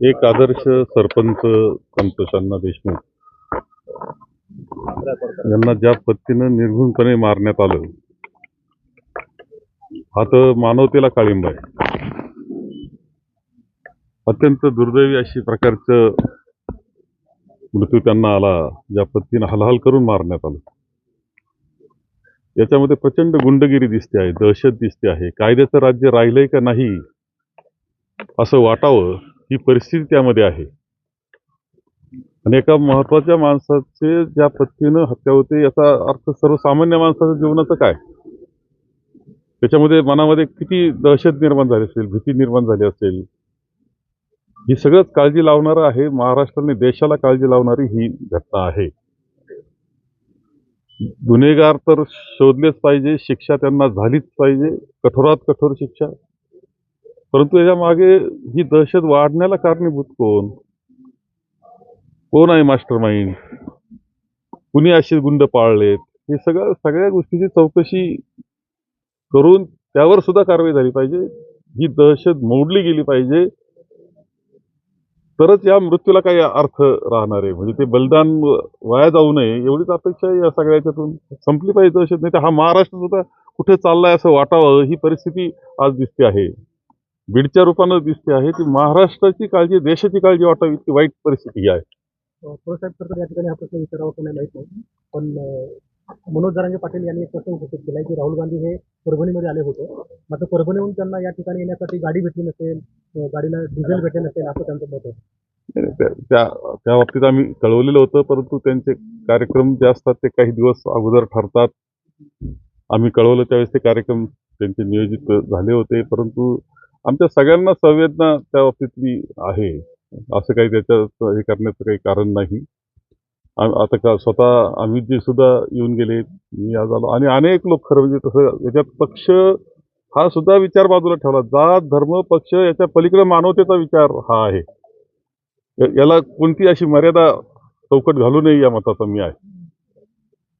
एक आदर्श सरपंच संतोष अण्णा देशमुख. यांना ज्या पद्धतीनं निर्घुणपणे मारण्यात आलं हा तर मानवतेला काळिंब आहे. अत्यंत दुर्दैवी अशी प्रकारचं मृत्यू त्यांना आला ज्या पद्धतीनं हलहल करून मारण्यात आलं. याच्यामध्ये प्रचंड गुंडगिरी दिसते आहे दहशत दिसते आहे. कायद्याचं राज्य राहिलंय का नाही असं वाटावं ही परिस्थिती त्यामध्ये आहे. आणि एका महत्त्वाच्या माणसाचे ज्या पद्धतीनं हत्या होते याचा अर्थ सर्वसामान्य माणसाच्या जीवनाचं काय? त्याच्यामध्ये मनामध्ये किती दहशत निर्माण झाली असेल भीती निर्माण झाली असेल? ही सगळंच काळजी लावणारं आहे महाराष्ट्राने देशाला काळजी लावणारी ही घटना आहे. गुन्हेगार तर शोधलेच पाहिजे शिक्षा त्यांना झालीच पाहिजे कठोरात कठोर शिक्षा. परंतु याच्या मागे ही दहशत वाढण्याला कारणीभूत कोण? कोण आहे मास्टर माइंड कुणी असे गुंड पाळलेत? हे सगळं सगळ्या गोष्टीची चौकशी करून त्यावर सुद्धा कारवाई झाली पाहिजे. ही दहशत मोडली गेली पाहिजे. तरच या मृत्यूला काही अर्थ राहणार आहे. म्हणजे ते बलिदान वाया जाऊ नये एवढीच अपेक्षा या सगळ्याच्यातून संपली पाहिजे दहशत नाही तर हा महाराष्ट्र सुद्धा कुठे चाललाय असं वाटावं ही परिस्थिती आज दिसते आहे. बीडच्या रूपानं दिसते आहे की महाराष्ट्राची काळजी देशाची काळजी वाटावी इतकी वाईट परिस्थिती आहे. या ठिकाणी हा प्रश्न विचारावा का नाही माहीत नाही. पण मनोज जरांगे पाटील यांनी एक प्रश्न उपस्थित केला की राहुल गांधी हे परभणीमध्ये आले होते. मात्र परभणीहून त्यांना या ठिकाणी येण्यासाठी गाडी भेटली नसेल गाडीला डिझेल भेटले नसेल असं त्यांचं मत आहे त्या- त्या बाबतीत आम्ही कळवलेलं होतं परंतु त्यांचे कार्यक्रम जे असतात ते काही दिवस अगोदर ठरतात. आम्ही कळवलं त्यावेळेस ते कार्यक्रम त्यांचे नियोजित झाले होते परंतु आमच्या सगळ्यांना संवेदना त्या बाबतीतली आहे. असं काही त्याच्यात हे करण्याचं काही कारण नाही. आता का स्वतः अमितजी सुद्धा येऊन गेले. मी आज आलो. आणि अनेक लोक खरं म्हणजे तसं याच्यात पक्ष हा सुद्धा विचार बाजूला ठेवला. जात धर्म पक्ष याच्या पलीकडे मानवतेचा विचार हा आहे. याला कोणती अशी मर्यादा चौकट घालू नये या मताचा मी आहे.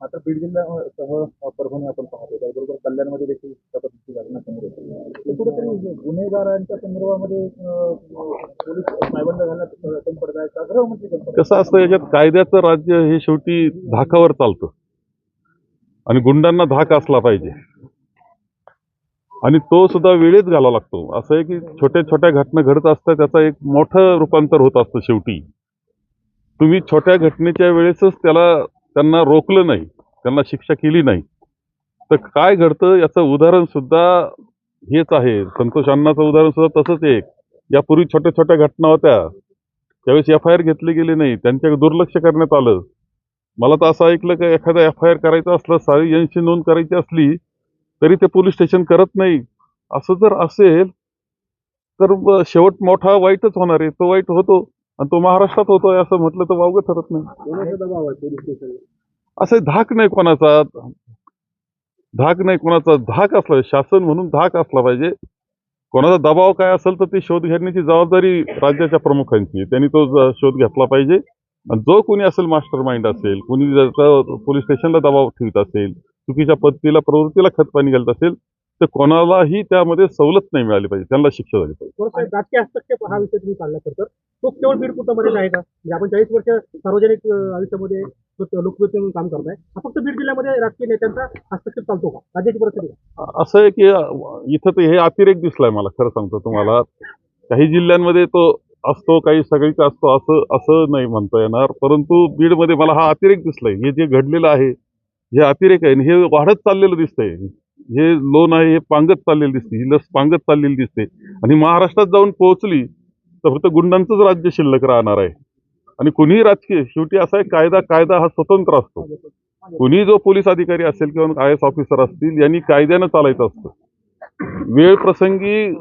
आता बीड जिल्ह्यासह परभणी आपण पाहतो त्याबरोबर कल्याणमध्ये देखील त्या पद्धतीची घटना समोर येते. कुठेतरी गुन्हेगारांच्या संदर्भामध्ये पोलीस पायबंद घालण्यात कमी पडत आहे. का गृहमंत्री कसं असतं याच्यात कायद्याचं राज्य हे शेवटी धाकावर चालतं. आणि गुंडांना धाक असला पाहिजे. आणि तो सुद्धा वेळेत घालावा लागतो. असं आहे की छोट्या छोट्या घटना घडत असतात त्याचा एक मोठं रूपांतर होत असतं शेवटी. तुम्ही छोट्या घटनेच्या वेळेसच त्याला त्यांना रोखलं नाही. त्यांना शिक्षा केली नाही. तर काय घडतं? याचं उदाहरण सुद्धा हेच आहे. संतोष अण्णाचं उदाहरण सुद्धा तसंच एक. यापूर्वी छोट्या छोट्या घटना होत्या. त्यावेळेस एफ आय आर घेतली गेली नाही. त्यांच्याकडे दुर्लक्ष करण्यात आलं. मला तर असं ऐकलं की एखादा एफ आय आर करायचं असलं सारी यांची नोंद करायची असली तरी ते पोलीस स्टेशन करत नाही. असं जर असेल तर शेवट मोठा वाईटच होणार आहे. तो वाईट होतो आणि तो महाराष्ट्रात होतोय असं म्हटलं तर वावगं ठरत नाही. असं धाक नाही कोणाचा. धाक नाही कोणाचा. धाक असला पाहिजे. शासन म्हणून धाक असला पाहिजे. कोणाचा दबाव काय असेल तर ती शोध घेण्याची जबाबदारी राज्याच्या प्रमुखांची त्यांनी तो शोध घेतला पाहिजे. आणि जो कोणी असेल मास्टर माइंड असेल कोणी पोलीस स्टेशनला दबाव ठेवत असेल चुकीच्या पद्धतीला प्रवृत्तीला खतपाणी घालत असेल तर कोणालाही त्यामध्ये सवलत नाही मिळाली पाहिजे. त्यांना शिक्षा झाली पाहिजे. हस्तक्षेप हा विषय तुम्ही काढला तर तो केवळ बीड कुटुंबामध्ये आहे का? म्हणजे आपण चाळीस वर्ष सार्वजनिक आयुष्यामध्ये लोक- म्हणून काम करताय हा फक्त बीड जिल्ह्यामध्ये राजकीय नेत्यांचा हस्तक्षेप चालतो का? राज्याची परिस्थिती असं आहे की इथं ते हे अतिरेक दिसलाय मला खरं सांगतो तुम्हाला. काही जिल्ह्यांमध्ये तो असतो काही सगळीचा असतो असं असं नाही म्हणता येणार. परंतु बीडमध्ये मला हा अतिरेक दिसलाय. हे जे घडलेलं आहे हे अतिरेक आहे आणि हे वाढत चाललेलं दिसतंय. हे लोन आहे हे पांगत चाललेलं दिसते ही लस पांगत चाललेली दिसते. आणि महाराष्ट्रात जाऊन पोहोचली तर फक्त गुंडांचंच राज्य शिल्लक राहणार आहे. आणि कुणीही राजकीय शेवटी असा आहे कायदा कायदा हा स्वतंत्र असतो. कुणी जो पोलीस अधिकारी असेल किंवा आय एस ऑफिसर असतील यांनी कायद्यानं चालायचं असतं. वेळ प्रसंगी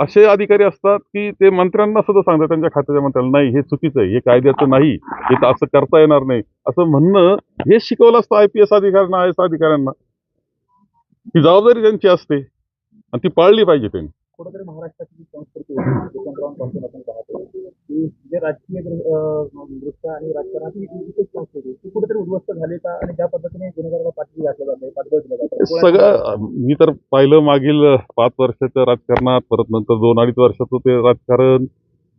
असे अधिकारी असतात की ते मंत्र्यांना सुद्धा सांगतात त्यांच्या खात्याच्या मंत्र्यांना नाही हे चुकीचं आहे हे कायद्याचं नाही हे तर असं करता येणार नाही. असं म्हणणं हे शिकवलं असतं आय पी एस अधिकाऱ्यांना आय एस अधिकाऱ्यांना. ही जबाबदारी त्यांची असते आणि ती पाळली पाहिजे त्यांनी. कुठेतरी महाराष्ट्राची जी संस्कृती होती पासून आपण पाहतो की जे राजकीय दृष्ट्या आणि राजकारणाची जी संस्कृती ती कुठेतरी उद्ध्वस्त झाली का? आणि ज्या पद्धतीने गुन्हेगाराला पाठवी घातलं जाते पाठबळ दिलं जातं. सगळं मी तर पाहिलं मागील पाच वर्षाच्या राजकारणात परत नंतर दोन अडीच वर्षाचं ते राजकारण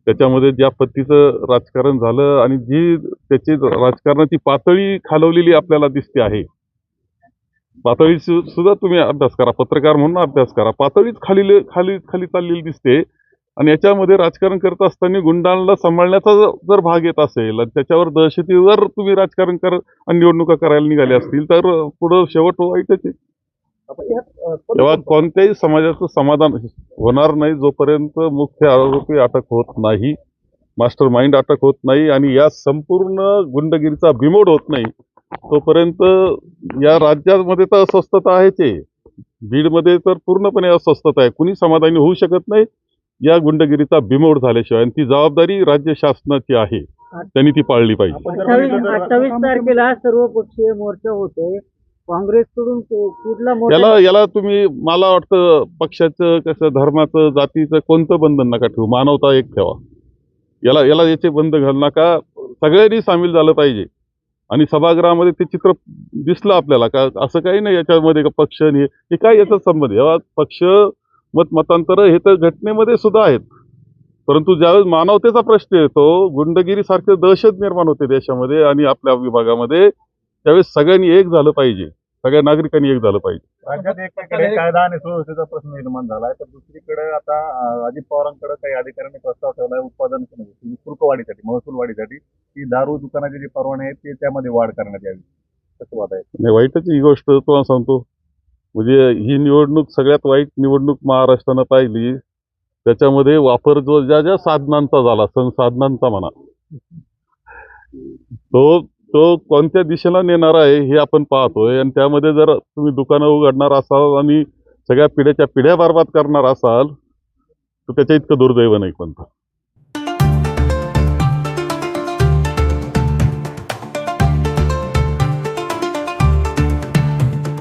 त्याच्यामध्ये ज्या पद्धतीचं राजकारण झालं आणि जी त्याची राजकारणाची पातळी खालवलेली आपल्याला दिसते आहे पातळी सुद्धा तुम्ही अभ्यास करा पत्रकार म्हणून अभ्यास करा. पातळीच खाली खाली खाली चाललेली दिसते. आणि याच्यामध्ये राजकारण करत असताना गुंडांना सांभाळण्याचा जर भाग येत असेल आणि त्याच्यावर दहशतीवर तुम्ही राजकारण कर आणि निवडणुका करायला निघाले असतील तर पुढं शेवट वाईटच आहे. तेव्हा कोणत्याही समाजाचं समाधान होणार नाही जोपर्यंत मुख्य आरोपी अटक होत नाही मास्टर माइंड अटक होत नाही आणि या संपूर्ण गुंडगिरीचा बिमोड होत नाही तोपर्यंत या राज्यामध्ये तर अस्वस्थता आहेच आहे. बीडमध्ये तर पूर्णपणे अस्वस्थता आहे. कुणी समाधानी होऊ शकत नाही. या गुंडगिरीचा बिमोड झाल्याशिवाय आणि ती जबाबदारी राज्य शासनाची आहे. त्यांनी ती पाळली पाहिजे. अठ्ठावीस तारखेला सर्व पक्षीय मोर्चा होतोय. काँग्रेसकडून कु- कुठला मोर्चा याला याला तुम्ही मला वाटतं पक्षाचं कसं धर्माचं जातीचं कोणतं बंधन नका ठेवू. मानवता एक ठेवा. याला याला याचे बंद घाल नका. सगळ्यांनी सामील झालं पाहिजे. आणि सभागृहामध्ये ते चित्र दिसलं आपल्याला. का असं काही नाही याच्यामध्ये का पक्ष हे काय याचा संबंध? आहे? पक्ष मत मतांतर हे तर घटनेमध्ये सुद्धा आहेत. परंतु ज्यावेळेस मानवतेचा प्रश्न येतो गुंडगिरीसारखे दहशत निर्माण होते देशामध्ये आणि आपल्या विभागामध्ये त्यावेळेस सगळ्यांनी एक झालं पाहिजे. सगळ्या नागरिकांनी एक झालं पाहिजे. राज्यात एकीकडे कायदा आणि सुव्यवस्थेचा प्रश्न निर्माण झालाय तर दुसरीकडे आता अजित पवारांकडे काही अधिकाऱ्यांनी प्रस्ताव ठेवलाय उत्पादन शुल्क वाढीसाठी महसूल वाढीसाठी की दारू दुकानाचे जे परवाने आहेत ते त्यामध्ये वाढ करण्यात यावी. कसं वाद आहे. नाही वाईटच ही गोष्ट तुम्हाला सांगतो. म्हणजे ही निवडणूक सगळ्यात वाईट निवडणूक महाराष्ट्रानं पाहिली. त्याच्यामध्ये वापर जो ज्या ज्या साधनांचा झाला संसाधनांचा म्हणा तो तो कोणत्या दिशेला नेणार आहे हे आपण पाहतोय. आणि त्यामध्ये जर तुम्ही दुकानं उघडणार असाल आणि सगळ्या पिढ्याच्या पिढ्या बरबाद करणार असाल तर त्याच्या इतकं दुर्दैव नाही कोणतं.